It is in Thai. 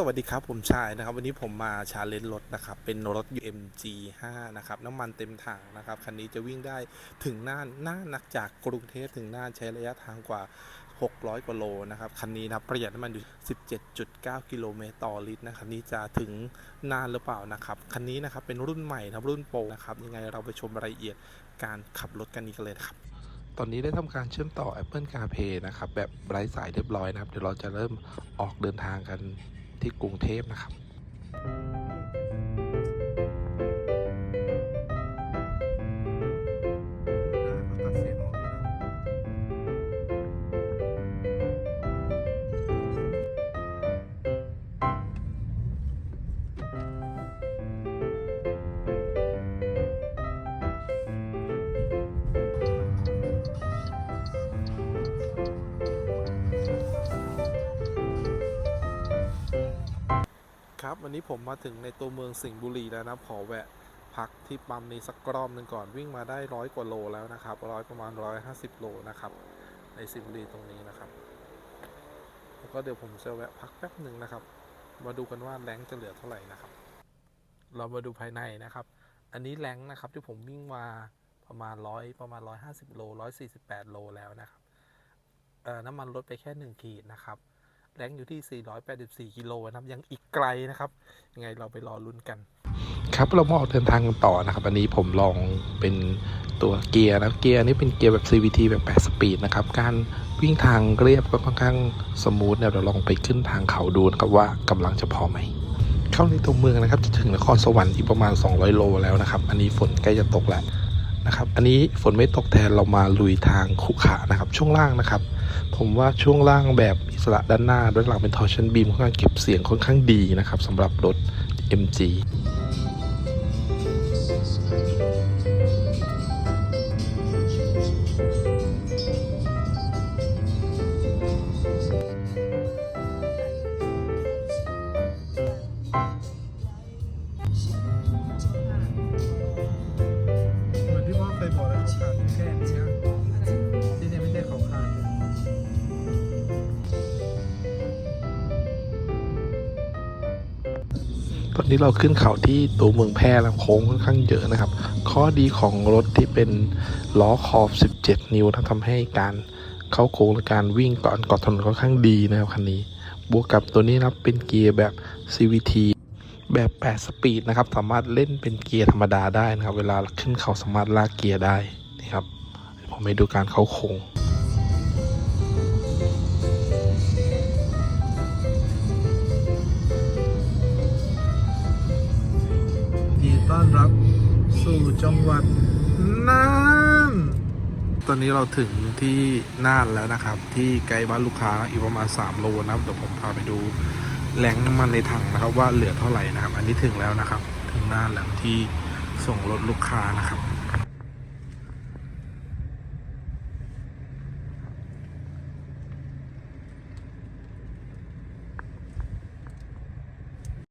สวัสดีครับ ผมชายนะครับ วันนี้ผมมาชาเลนจ์รถนะครับ เป็นรถ UMG 5นะครับ น้ำมันเต็มถังนะครับ คันนี้จะวิ่งได้ถึงน่านน่านนักจากกรุงเทพถึงน่านใช้ระยะทางกว่า 600 กว่าโลนะครับ คันนี้นะประหยัดน้ำมันอยู่ 17.9 กิโลเมตรต่อลิตรนะครับนี้จะถึงน่านหรือเปล่านะครับ คันนี้นะครับเป็นรุ่นใหม่นะรุ่นโปรนะครับ ยังไงเราไปชมรายละเอียดการขับรถกันนี้กันเลยครับตอนนี้ได้ทำการเชื่อมต่อ Apple CarPlay นะครับ แบบไร้สายเรียบร้อยนะครับ เดี๋ยวเราจะเริ่มออกเดินทางกัน ที่กรุงเทพนะครับ ครับวันนี้ผมมาถึงในตัวเมืองสิงห์บุรีแล้วนะขอแวะพักที่ปั๊มนี้สักรอบหนึ่งก่อนวิ่งมาได้ร้อยกว่าโลแล้วนะครับร้อยประมาณร้อยห้าสิบโลนะครับในสิงห์บุรีตรงนี้นะครับแล้วก็เดี๋ยวผมจะแวะพักแป๊บหนึ่งนะครับ มาดูกันว่าแรงจะเหลือเท่าไหร่นะครับ เรามาดูภายในนะครับ อันนี้แรงนะครับที่ผมวิ่งมาประมาณร้อยประมาณร้อยห้าสิบโลร้อยสี่สิบแปดโลแล้วนะครับน้ำมันลดไปแค่หนึ่งขีดนะครับ แรงอยู่ที่ 484 กิโลนะครับ ยังอีกไกลนะครับ ยังไงเราไปรอลุ้นกัน ครับเรามาออกเดินทางกันต่อนะครับ อันนี้ผมลองเป็นตัวเกียร์นะเกียร์นี่เป็นเกียร์แบบ CVT แบบ 8 สปีดนะครับ การวิ่งทางเรียบก็ค่อนข้างสมูทเนี่ยเราลองไปขึ้นทางเขาดูนะครับว่ากำลังจะพอไหมเข้าในตัวเมืองนะครับจะถึงนครสวรรค์อีกประมาณ 200 โลแล้วนะครับ อันนี้ฝนใกล้จะตกแล้ว นะครับ อันนี้ฝนไม่ตกแทนเรามาลุยทางขุขานะครับ ช่วงล่างนะครับ ผมว่าช่วงล่างแบบอิสระด้านหน้าด้านหลังเป็นทอร์ชันบีมค่อนข้างเก็บเสียงค่อนข้างดีนะครับสำหรับรถ MG ตอนนี้เราขึ้นเขาที่ตัวเมืองแพร่แล้วโค้งค่อนข้างเยอะนะครับ ข้อดีของรถที่เป็นล้อขอบ 17 นิ้วนะทำให้การเข้าโค้งและการวิ่งก่อนกอดถนนค่อนข้างดีนะครับคันนี้ บวกกับตัวนี้นับเป็นเกียร์แบบ CVT แบบ 8 สปีดนะครับ สามารถเล่นเป็นเกียร์ธรรมดาได้นะครับ เวลาขึ้นเขาสามารถลากเกียร์ได้นะครับ ผมให้ดูการเข้าโค้ง สู่จังหวัดน่านตอนนี้เราถึงที่น่านแล้วนะครับ ที่ไกลบ้านลูกค้าอีกประมาณ 3 โลนะครับเดี๋ยวผมพาไปดูแหล่งน้ำมันในถังนะครับ ว่าเหลือเท่าไหร่นะครับ อันนี้ถึงแล้วนะครับ ถึงน่านแล้วที่ส่งรถลูกค้านะครับ